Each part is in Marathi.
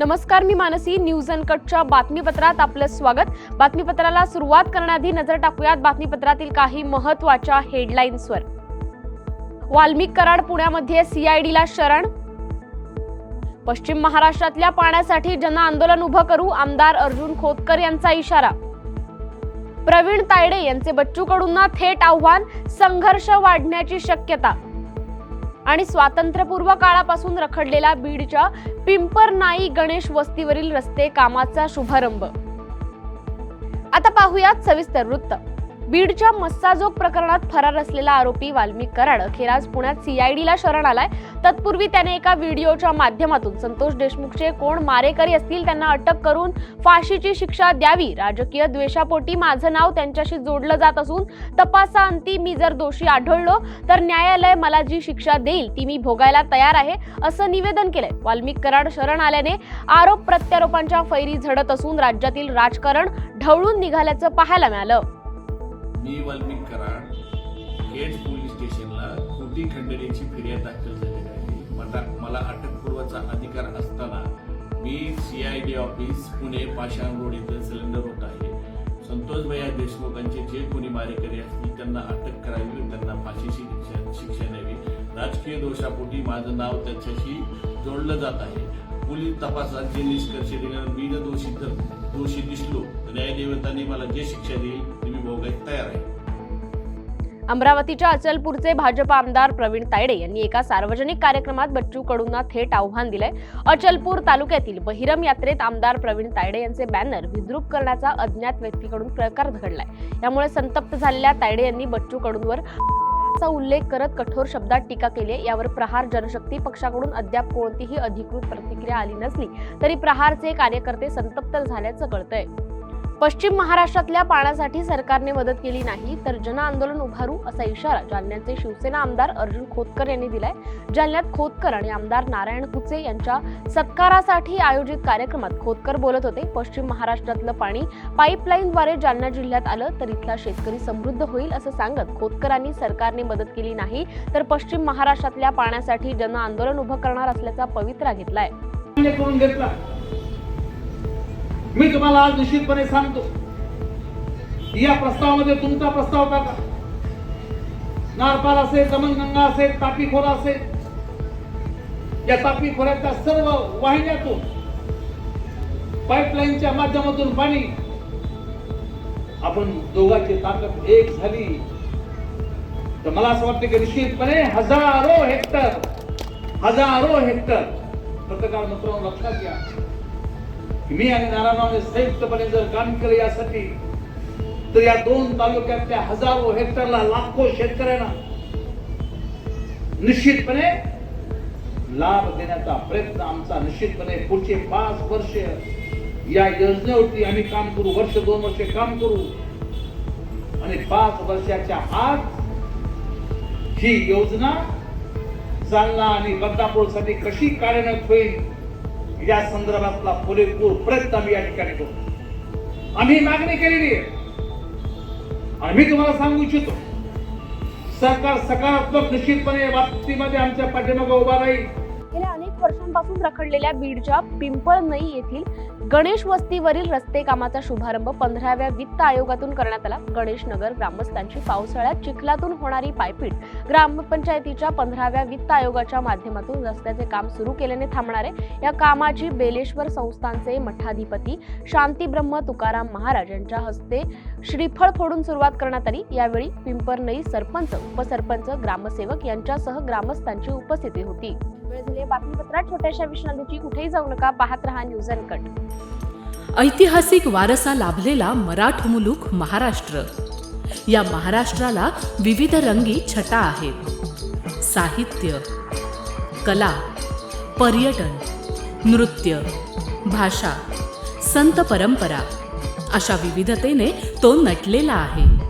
नमस्कार मी मानसी. न्यूज अनकटच्या बातमीपत्रात आपलं स्वागत. बातमीपत्राला सुरुवात करण्याआधी नजर टाकूयात बातमीपत्रातील काही महत्त्वाच्या हेडलाईन्सवर. वाल्मिक कराड पुण्यामध्ये सीआयडीला शरण. पश्चिम महाराष्ट्रातल्या पाण्यासाठी जन आंदोलन उभं करू आमदार अर्जुन खोतकर यांचा इशारा. प्रवीण तायडे यांचे बच्चू कडूंना थेट आव्हान संघर्ष वाढण्याची शक्यता. आणि स्वातंत्र्यपूर्व काळापासून रखडलेला बीडच्या पिंपरनाई गणेश वस्तीवरील रस्ते कामाचा शुभारंभ. आता पाहूयात सविस्तर वृत्त. बीडच्या मस्साजोग प्रकरणात फरार असलेला आरोपी वाल्मिक कराड अखेर आज पुण्यात सीआयडीला शरण आलाय. तत्पूर्वी त्याने एका व्हिडिओच्या माध्यमातून संतोष देशमुखचे कोण मारेकरी असतील त्यांना अटक करून फाशीची शिक्षा द्यावी. राजकीय द्वेषापोटी माझं नाव त्यांच्याशी जोडलं जात असून तपासाअंती मी जर दोषी आढळलो तर न्यायालय मला जी शिक्षा देईल ती मी भोगायला तयार आहे असं निवेदन केलंय. वाल्मिक कराड शरण आल्याने आरोप प्रत्यारोपांच्या फैरी झडत असून राज्यातील राजकारण ढवळून निघाल्याचं पाहायला मिळालं. मी वाल्मिक कराड गेट पोलीस स्टेशनला खोटी खंडणीची फिर्याद दाखल झालेली आहे. मला मला अटकपूर्वाचा अधिकार असताना मी C I D office Pune Pashan road येथे सिलेंडर होत आहे. संतोष भैया देशमुखांचे जे कोणी मारेकरी असतील त्यांना अटक करावी त्यांना फाशीची शिक्षा शिक्षा द्यावी. राजकीय दोषापोटी माझं नाव त्याच्याशी जोडलं जात आहे. पोलीस तपासात जे निष्कर्ष दिल्यानं मी जर दोषी तर दोषी दिसलो न्यायदेवतांनी मला जे शिक्षा देईल ते तयार आहे. अमरावतीच्या अचलपूरचे भाजप आमदार प्रवीण तायडे यांनी एका सार्वजनिक कार्यक्रमात बच्चू कडूंना थेट आव्हान दिलंय. अचलपूर तालुक्यातील बहिरम यात्रेत आमदार प्रवीण तायडे यांचे बॅनर विद्रूप करण्याचा अज्ञात व्यक्तीकडून प्रकार घडलाय. यामुळे संतप्त झालेल्या तायडे यांनी बच्चू कडूंवर चा उल्लेख करत कठोर शब्दात टीका केली यावर प्रहार जनशक्ती पक्षाकडून अद्याप कोणतीही अधिकृत प्रतिक्रिया आली नसली तरी प्रहारचे कार्यकर्ते संतप्त झाल्याचं कळतंय. पश्चिम महाराष्ट्रातल्या पाण्यासाठी सरकारने मदत केली नाही तर जन आंदोलन उभारू असा इशारा जालन्याचे शिवसेना आमदार अर्जुन खोतकर यांनी दिलाय. जालन्यात खोतकर आणि आमदार नारायण कुचे यांच्या सत्कारासाठी आयोजित कार्यक्रमात खोतकर बोलत होते. पश्चिम महाराष्ट्रातलं पाणी पाईपलाईनद्वारे जालना जिल्ह्यात आलं तर इथला शेतकरी समृद्ध होईल असं सांगत खोतकरांनी सरकारने मदत केली नाही तर पश्चिम महाराष्ट्रातल्या पाण्यासाठी जन आंदोलन उभं करणार असल्याचा पवित्रा घेतलाय. घेतला. मी तुम्हाला आज निश्चितपणे सांगतो या प्रस्तावामध्ये तुमचा प्रस्ताव टाका. नारपाल असेल दमनगंगा असेल तापी खोरा असेल या तापी खोऱ्याच्या सर्व वाहिन्यातून पाईपलाईनच्या माध्यमातून पाणी आपण दोघांची ताकद एक झाली. तर मला असं वाटतं की निश्चितपणे हजारो हेक्टर हजारो हेक्टर पत्रकार मित्रांनो लक्षात घ्या. मी आणि नारायणरावने संयुक्तपणे जर काम केलं यासाठी तर या दोन तालुक्यातल्या हजारो हेक्टरला लाखो शेतकऱ्यांना निश्चितपणे लाभ देण्याचा प्रयत्न आमचा निश्चितपणे पुढचे पाच वर्ष या योजनेवरती आम्ही काम करू वर्ष दोन वर्ष काम करू. आणि पाच वर्षाच्या आत ही योजना जालना आणि बदलापूरसाठी कशी कार्यान्वित होईल या संदर्भातला पुरेपूर प्रयत्न आम्ही या ठिकाणी करू आम्ही मागणी केलेली आहे. आणि मी तुम्हाला सांगू इच्छितो सरकार सकारात्मक निश्चितपणे बाबतीमध्ये आमच्या पाठीमागे उभा राहील. वर्षांपासून रखडलेल्या बीडच्या पिंपळनई येथील गणेश वस्तीवरील रस्ते कामाचा शुभारंभ पंधराव्या वित्त आयोगातून करण्यात आला. गणेश नगर ग्रामस्थांची पावसाळ्यात चिखलातून होणारी पायपीट ग्रामपंचायतीच्या पंधराव्या वित्त आयोगाच्या माध्यमातून रस्त्याचे काम सुरू केल्याने थांबणार आहे. या कामाची बेलेश्वर संस्थांचे मठाधिपती शांतीब्रह्म तुकाराम महाराज यांच्या हस्ते श्रीफळ फोडून सुरुवात करण्यात आली. यावेळी पिंपरनई सरपंच उपसरपंच ग्रामसेवक यांच्यासह ग्रामस्थांची उपस्थिती होती. वेळ झाली बातमीपत्रात छोट्याशा विश्रांतीची कुठेही जाऊ नका. पाहत रहा न्यूज अँड कट. ऐतिहासिक वारसा लाभलेला मराठ मुलूक महाराष्ट्र. या महाराष्ट्राला विविध रंगी छटा आहेत. साहित्य कला पर्यटन नृत्य भाषा संत परंपरा अशा विविधतेने तो नटलेला आहे.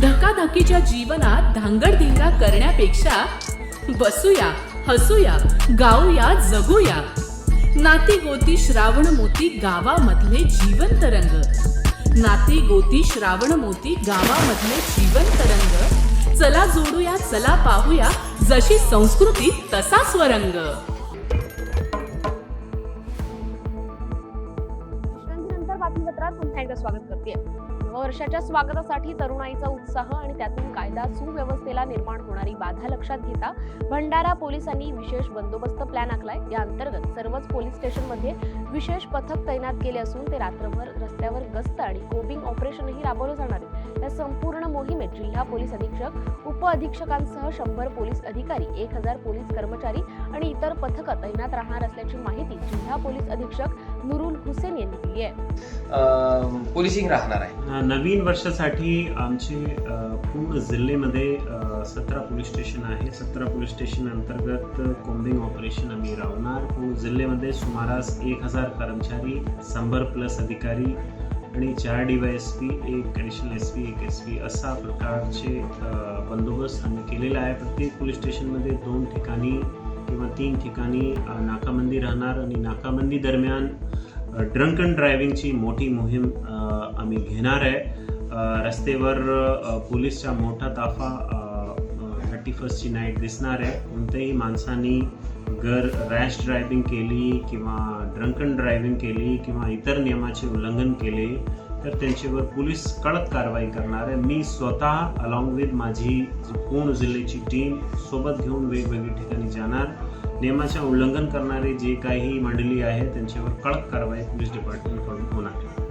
धकाधकीच्या जीवनात धांगडधिंगा करण्यापेक्षा बसूया हसूया गाऊया जगूया. नाती गोती श्रावण मोती गावामधले जीवंत रंग. नाती गोती श्रावण मोती गावामधले जीवन रंग. चला जोडूया चला पाहूया जशी संस्कृती तसा स्वरंग. बातमीपत्रात पुन्हा एकदा स्वागत करते. नववर्षाच्या स्वागतासाठी तरुणाईचा उत्साह आणि त्यातून कायदा सुव्यवस्थेला निर्माण होणारी बाधा लक्षात घेता भंडारा पोलिसांनी विशेष बंदोबस्त प्लॅन आखलाय. या अंतर्गत सर्वच पोलीस स्टेशनमध्ये विशेष पथक तैनात केले असून ते रात्रभर रस्त्यावर गस्त आणि कोबिंग ऑपरेशनही राबवलं जाणार आहे. या संपूर्ण मोहिमेत जिल्हा पोलीस अधीक्षक उप अधीक्षकांसह शंभर पोलीस अधिकारी एक हजार पोलीस कर्मचारी आणि इतर पथकं तैनात राहणार असल्याची माहिती जिल्हा पोलीस अधीक्षक नुरुल हुसेन यांनी दिली आहे. अं, पोलिसिंग राहणार आहे. नवीन वर्षासाठी आमचे पूर्ण जिल्ह्यामध्ये सतरा पोलीस स्टेशन आहे. सतरा पोलीस स्टेशन अंतर्गत कोम्बिंग ऑपरेशन आम्ही राबवणार. पूर्ण जिल्ह्यामध्ये सुमारास एक हजार कर्मचारी शंभर प्लस अधिकारी आणि चार डी वाय एस पी एक ॲडिशनल एस पी एक एस पी असा प्रकारचे बंदोबस्त आम्ही केलेला आहे. प्रत्येक पोलीस स्टेशनमध्ये दोन ठिकाणी किंवा तीन ठिकाणी नाकाबंदी राहणार आणि नाकाबंदी दरम्यान ड्रंक अँड ड्रायव्हिंगची मोठी मोहीम आम्ही घेणार आहे. रस्तेवर रस्त्यावर पोलीसचा मोठा ताफा थर्टी फर्स्टची नाईट दिसणार आहे. कोणत्याही माणसानी घर रॅश ड्रायव्हिंग केली किंवा ड्रंक अँड ड्रायव्हिंग केली किंवा इतर नियमाचे उल्लंघन केले तर त्यांच्यावर पोलीस कडक कारवाई करणार आहे. मी स्वतः अलॉंग विथ माझी जी पूर्ण जिल्ह्याची टीम सोबत घेऊन वेगवेगळ्या ठिकाणी जाणार. नियमाचे उल्लंघन करणारे जे काही मंडळी आहे त्यांच्यावर कडक कारवाई पोलीस डिपार्टमेंटकडून होणार आहे.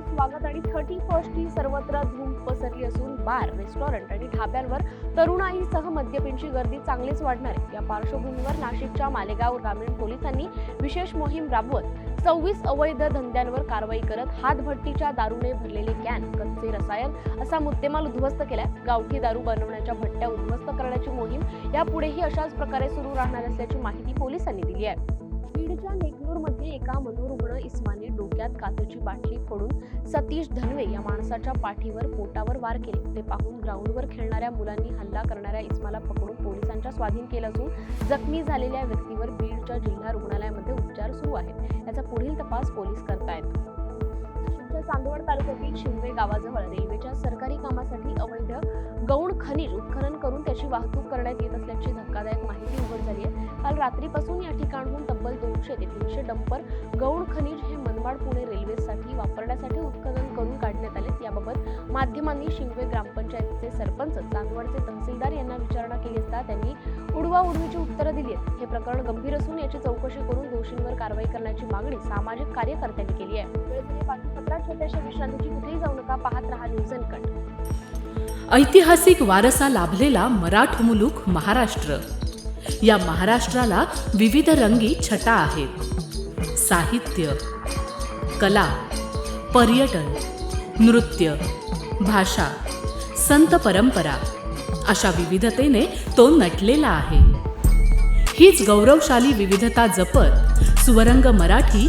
स्वागत आणि थर्टी फर्स्ट ही सर्वत्र धूम पसरली असून बार रेस्टॉरंट आणि ढाब्यांवर तरुणाईसह मद्यपींची गर्दी चांगलीच वाढणार आहे. या पार्श्वभूमीवर नाशिकच्या मालेगाव ग्रामीण पोलिसांनी विशेष मोहीम राबवत सव्वीस अवैध धंद्यांवर कारवाई करत हातभट्टीच्या दारूने भरलेले कॅन कच्चे रसायन असा मुद्देमाल उद्ध्वस्त केलाय. गावठी दारू बनवण्याच्या भट्ट्या उद्ध्वस्त करण्याची मोहीम यापुढेही अशाच प्रकारे सुरू राहणार असल्याची माहिती पोलिसांनी दिली आहे. बीडच्या नेकनूरमध्ये एका मनोरुग्ण इस्माने डोक्यात काचेची बाटली फोडून सतीश धनवे या माणसाच्या पाठीवर पोटावर वार केले. ते पाहून ग्राउंडवर खेळणाऱ्या मुलांनी हल्ला करणाऱ्या इस्माला पकडून पोलिसांच्या स्वाधीन केलं असून जखमी झालेल्या व्यक्तीवर बीडच्या जिल्हा रुग्णालयामध्ये उपचार सुरू आहेत. याचा पुढील तपास पोलीस करतायत. नाशिकच्या चांदवड तालुक्यातील शिंदे गावाजवळ रेल्वेच्या सरकारी कामासाठी अवैध गौण खनिज उत्खनन करून त्याची वाहतूक करण्यात येत असल्याची धक्कादायक माहिती उघड झाली आहे. काल रात्रीपासून या ठिकाणहून तब्बल दोनशे ते तीनशे डंपर गौण खनिज हे मनमाड पुणे रेल्वेसाठी वापरण्यासाठी उत्खनन करून काढण्यात आले याबाबत माध्यमांनी शिंगवे ग्रामपंचायतीचे सरपंच चांदवडचे तहसीलदार यांना विचारणा केली असता त्यांनी उडवा उडवीची उत्तरं दिली आहेत. हे प्रकरण गंभीर असून याची चौकशी करून दोषींवर कारवाई करण्याची मागणी सामाजिक कार्यकर्त्यांनी केली आहे. सध्याच्या विश्रांतीची कुठेही जाऊ नका पाहत राहा न्यूज अँड कट. ऐतिहासिक वारसा लाभलेला मराठ मुलूक महाराष्ट्र. या महाराष्ट्राला विविध रंगी छटा आहेत. साहित्य कला पर्यटन नृत्य भाषा संत परंपरा अशा विविधतेने तो नटलेला आहे. हीच गौरवशाली विविधता जपत सुवरंग मराठी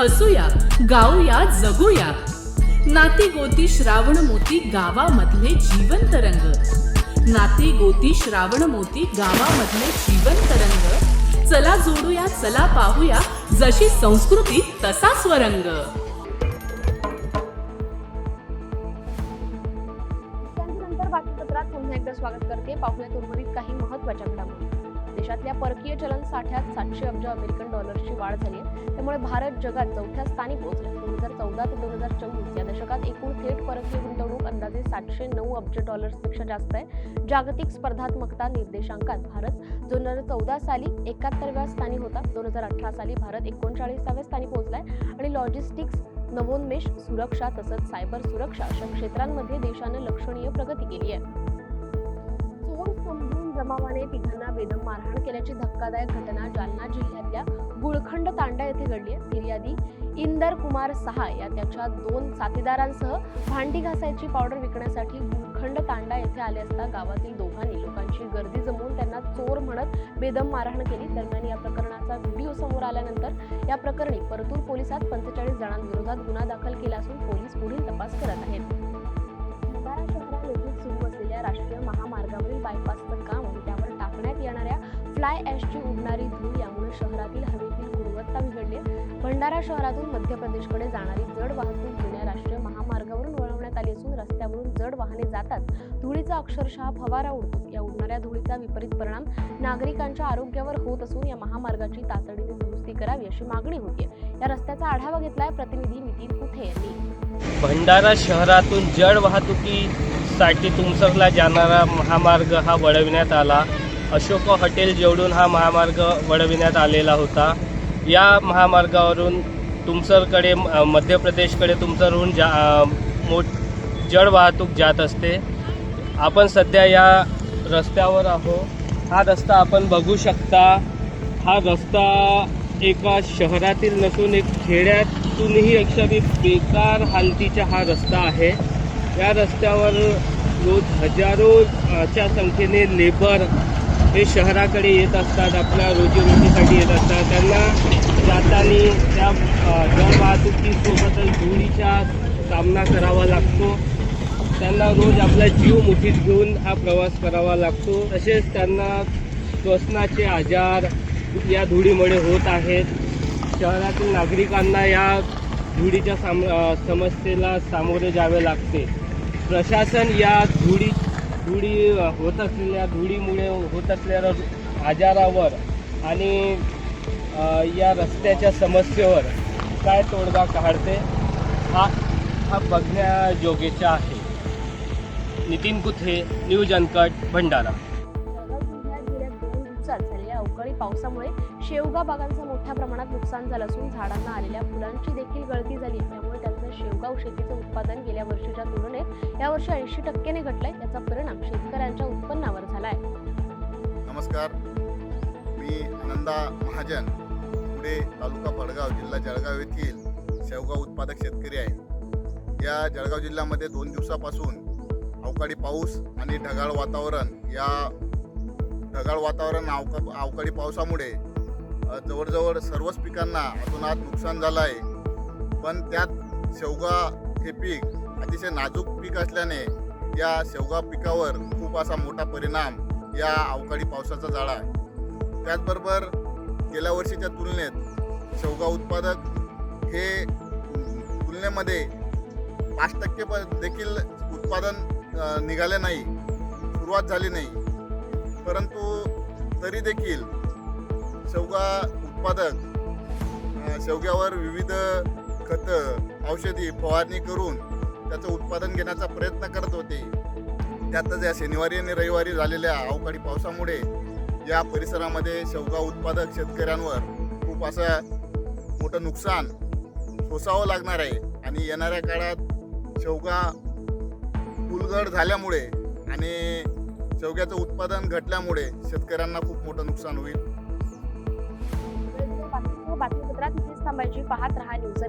हसूया गाऊया जगूया. नाती गोती श्रावण मोती गावामधले जीवंत रंग नाती गोती श्रावण मोती गावामधले जीवन रंग चला जोडूया चला पाहूया जशी संस्कृती तसा स्वरंग. स्वागत करते. पाहुण्यात या परकीय चलन साठ्यात सातशे अब्ज अमेरिकन डॉलर्सची वाढ झाली आहे. त्यामुळे भारत जगात चौथ्या स्थानी पोहोचला. दोन हजार चौदा ते दोन हजार चोवीस या दशकात एकूण थेट परकीय गुंतवणूक अंदाजे सातशे नऊ अब्ज डॉलर्सपेक्षा जास्त आहे. जागतिक स्पर्धात्मकता निर्देशांकात भारत दोन हजार चौदा साली एकाहत्तरव्या स्थानी होता. दोन हजार अठरा साली भारत एकोणचाळीसाव्या स्थानी पोहोचलाय आणि लॉजिस्टिक्स नवोन्मेष सुरक्षा तसंच सायबर सुरक्षा अशा क्षेत्रांमध्ये देशानं लक्षणीय प्रगती केली आहे. समजून तिघांना बेदम मारहाण केल्याची धक्कादायक घटना जालना जिल्ह्यातल्या गुळखंड तांडा येथे घडली आहे. फिर्यादी इंदर कुमार सहा या त्याच्या दोन साथीदारांसह भांडी घासायची पावडर विकण्यासाठी गुळखंड तांडा येथे आले असता गावातील दोघांनी लोकांची गर्दी जमवून त्यांना चोर म्हणत बेदम मारहाण केली. दरम्यान या प्रकरणाचा व्हिडिओ समोर आल्यानंतर या प्रकरणी परतूर पोलिसात पंचेचाळीस जणांविरोधात गुन्हा दाखल केला असून पोलीस पुढील तपास करत आहेत. असलेल्या राष्ट्रीय महामार्गावरील बायपासचं काम आणि त्यावर टाकण्यात येणाऱ्या फ्लाय ॲशची उडणारी धूळ यामुळे शहरातील हवेतील गुणवत्ता बिघडली. भंडारा शहरातून मध्य प्रदेशकडे जाणारी जड वाहतूक जुन्या राष्ट्रीय महामार्गावरून वळवण्यात आली असून रस्त्यावरून जड वाहने जातात. धुळीचा अक्षरशः फवारा उडतो. या उडणाऱ्या धुळीचा विपरीत परिणाम नागरिकांच्या आरोग्यावर होत असून या महामार्गाची तातडीने दुरुस्ती करावी अशी मागणी होती या रस्त्याचा आढावा घेतलाय प्रतिनिधी नितीन कुठे यांनी. भंडारा शहरातून जड वाहतुकीसाठी तुमसरला जाणारा महामार्ग हा वळविण्यात आला. अशोक हॉटेल जेवढून हा महामार्ग वळविण्यात आलेला होता. या महामार्गावरून तुमसरकडे मध्य प्रदेशकडे तुमसरहून जा मोठ जड वाहतूक जात असते. आपण सध्या या रस्त्यावर आहो हा रस्ता आपण बघू शकता. हा रस्ता एका शहरातील नसून एक खेड्यातूनही अक्षरी बेकार हालतीचा हा रस्ता आहे. या रस्त्यावर रोज हजारोच्या संख्येने लेबर हे शहराकडे येत असतात आपल्या रोजीरोटीसाठी येत असतात. त्यांना जाताना त्या जलवाहतुकीसोबतच धुळीचा सामना करावा लागतो. त्यांना रोज आपला जीव मुठीत घेऊन हा प्रवास करावा लागतो. तसेच त्यांना श्वसनाचे आजार या धुळीमुळे होत आहेत. शहरातील नागरिकांना या धुळीच्या साम समस्येला सामोरे जावे लागते. प्रशासन या धुळी धुळी होत असलेल्या धुळीमुळे होत असलेल्या आजारावर आणि या रस्त्याच्या समस्येवर काय तोडगा काढते हा हा बघण्याजोगेचा आहे. Nitin Kuthe news uncut Bhandara. पावसामुळे शेवगा बागांचं मोठ्या प्रमाणात नुकसान झालं असून झाडांना आलेल्या फुलांची देखील गळती झाली. त्यामुळे त्यांचं शेवगाव शेतीचं उत्पादन गेल्या वर्षीच्या तुलनेत यावर्षी ऐंशी टक्क्याने घटलंय. याचा परिणाम शेतकऱ्यांच्या उत्पन्नावर झालाय नमस्कार. मी आनंदा महाजन पुढे तालुका फडगाव जिल्हा जळगाव येथील शेवगाव उत्पादक शेतकरी आहे. या जळगाव जिल्ह्यामध्ये दोन दिवसापासून अवकाळी पाऊस आणि ढगाळ वातावरण या ढगाळ वातावरण अवका अवकाळी पावसामुळे जवळजवळ सर्वच पिकांना अतोनात नुकसान झालं आहे पण त्यात शेवगा हे पीक अतिशय नाजूक पीक असल्याने या शेवगा पिकावर खूप असा मोठा परिणाम या अवकाळी पावसाचा झाला आहे. त्याचबरोबर गेल्या वर्षीच्या तुलनेत शेवगा उत्पादक हे तुलनेमध्ये पाच टक्के देखील उत्पादन निघाले नाही. सुरुवात झाली नाही. परंतु तरी देखील शेवगा उत्पादक शेवग्यावर विविध खतं औषधी फवारणी करून त्याचं उत्पादन घेण्याचा प्रयत्न करत होते. त्यातच या शनिवारी आणि रविवारी झालेल्या अवकाळी पावसामुळे या परिसरामध्ये शेवगा उत्पादक शेतकऱ्यांवर खूप असं मोठं नुकसान सोसावं लागणार आहे. आणि येणाऱ्या काळात शेवगा फुलगड झाल्यामुळे आणि शेवग्याचं उत्पादन घटल्यामुळे शेतकऱ्यांना खूप मोठं नुकसान होईल. बातमीपत्रात इथेच थांबायची पाहत रहा न्यूज